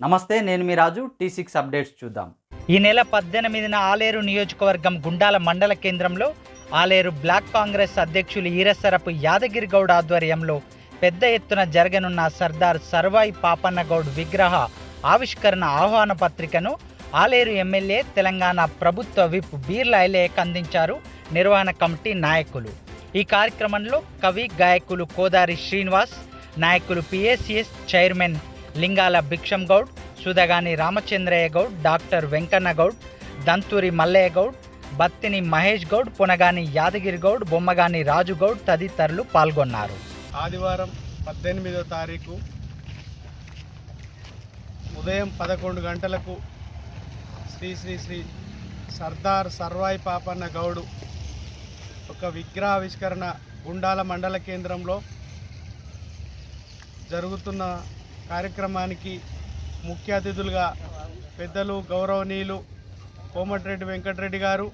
నమస్తే నేను మీ రాజు. టీ సిక్స్ అప్డేట్స్ చూద్దాం. ఈ నెల పద్దెనిమిదిన ఆలేరు నియోజకవర్గం గుండాల మండల కేంద్రంలో ఆలేరు బ్లాక్ కాంగ్రెస్ అధ్యక్షులు ఈరసరపు యాదగిరి గౌడ్ ఆధ్వర్యంలో పెద్ద ఎత్తున జరగనున్న సర్దార్ సర్వాయి పాపన్నగౌడ్ విగ్రహ ఆవిష్కరణ ఆహ్వాన పత్రికను ఆలేరు ఎమ్మెల్యే తెలంగాణ ప్రభుత్వ విప్ బీర్ల ఐలేక్ అందించారు నిర్వహణ కమిటీ నాయకులు. ఈ కార్యక్రమంలో కవి గాయకులు కోదారి శ్రీనివాస్ నాయకులు PSCS chairman Lingala Bhiksham Goud Sudhagani Ramachandraiah Goud doctor Venkanna Goud Danturi Mallaiah Goud Battini Mahesh Goud Punagani Yadagiri Goud Bommagani Raju Goud తదితరులు పాల్గొన్నారు. ఆదివారం పద్దెనిమిదో తారీఖు ఉదయం పదకొండు గంటలకు శ్రీ శ్రీ శ్రీ సర్దార్ సర్వాయి పాపన్న గౌడు ఒక విగ్రహావిష్కరణ గుండాల మండల కేంద్రంలో జరుగుతున్న కార్యక్రమానికి ముఖ్య అతిథులుగా పెద్దలు గౌరవనీయులు కోమటిరెడ్డి వెంకటరెడ్డి గారు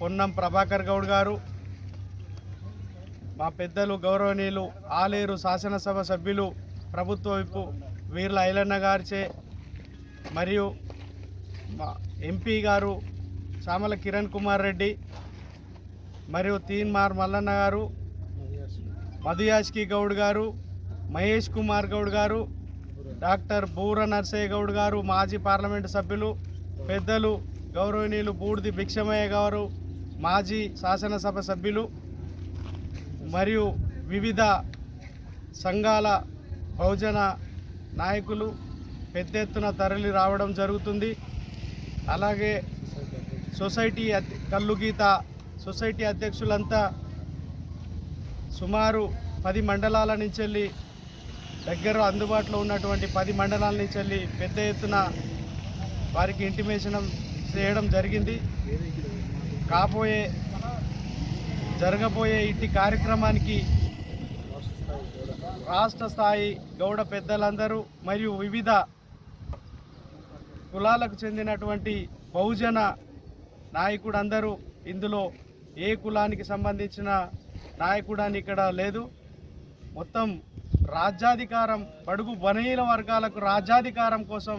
పొన్నం ప్రభాకర్ గౌడ్ గారు మా పెద్దలు గౌరవనీయులు ఆలేరు శాసనసభ సభ్యులు ప్రభుత్వ విప్పు వీర్ల ఐలన్న గారిచే మరియు మా ఎంపీ గారు చామల కిరణ్ కుమార్ రెడ్డి మరియు తీన్మార్ మల్లన్న గారు మధుయాష్కి గౌడ్ గారు మహేష్ కుమార్ గౌడ్ గారు డాక్టర్ బూర నర్సయ్య గౌడ్ గారు మాజీ పార్లమెంటు సభ్యులు పెద్దలు గౌరవనీయులు బూడిది భిక్షమయ్య గారు మాజీ శాసనసభ సభ్యులు మరియు వివిధ సంఘాల బహుజన నాయకులు పెద్ద ఎత్తున తరలి రావడం జరుగుతుంది. అలాగే సొసైటీ కల్లుగీత సొసైటీ అధ్యక్షులంతా సుమారు పది మండలాల నుంచి వెళ్ళి దగ్గర అందుబాటులో ఉన్నటువంటి పది మండలాల నుంచి వెళ్ళి పెద్ద ఎత్తున వారికి ఇంటిమేషన్ చేయడం జరిగింది. కాపోయే జరగబోయే ఇట్టి కార్యక్రమానికి రాష్ట్ర స్థాయి గౌడ పెద్దలందరూ మరియు వివిధ కులాలకు చెందినటువంటి బహుజన నాయకుడందరూ ఇందులో ఏ కులానికి సంబంధించిన నాయకుడని ఇక్కడ లేదు. మొత్తం రాజ్యాధికారం బడుగు బనీల వర్గాలకు రాజ్యాధికారం కోసం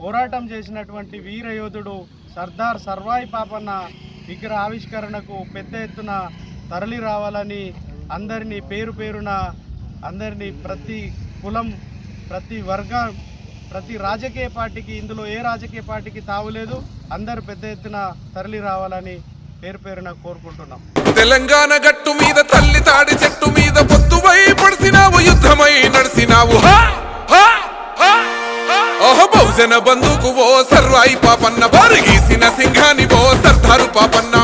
పోరాటం చేసినటువంటి వీర యోధుడు సర్దార్ సర్వాయి పాపన్న విగ్రహ ఆవిష్కరణకు పెద్ద ఎత్తున తరలి రావాలని అందరినీ పేరు పేరున అందరినీ ప్రతి కులం ప్రతి వర్గం ప్రతి రాజకీయ పార్టీకి ఇందులో ఏ రాజకీయ పార్టీకి తావులేదు అందరు పెద్ద ఎత్తున తరలి రావాలని పేరు పేరున కోరుకుంటున్నాం. తెలంగాణ గట్టు మీద తల్లి తాడి చెట్టు మీద పొత్తువై పడిసినావు యుద్ధమై నడిసినావు. ఓహ బహుజన బంధుకు ఓ సర్వాయి పాపన్న బారిగీసిన సింహాని ఓ సర్దారు పాపన్న.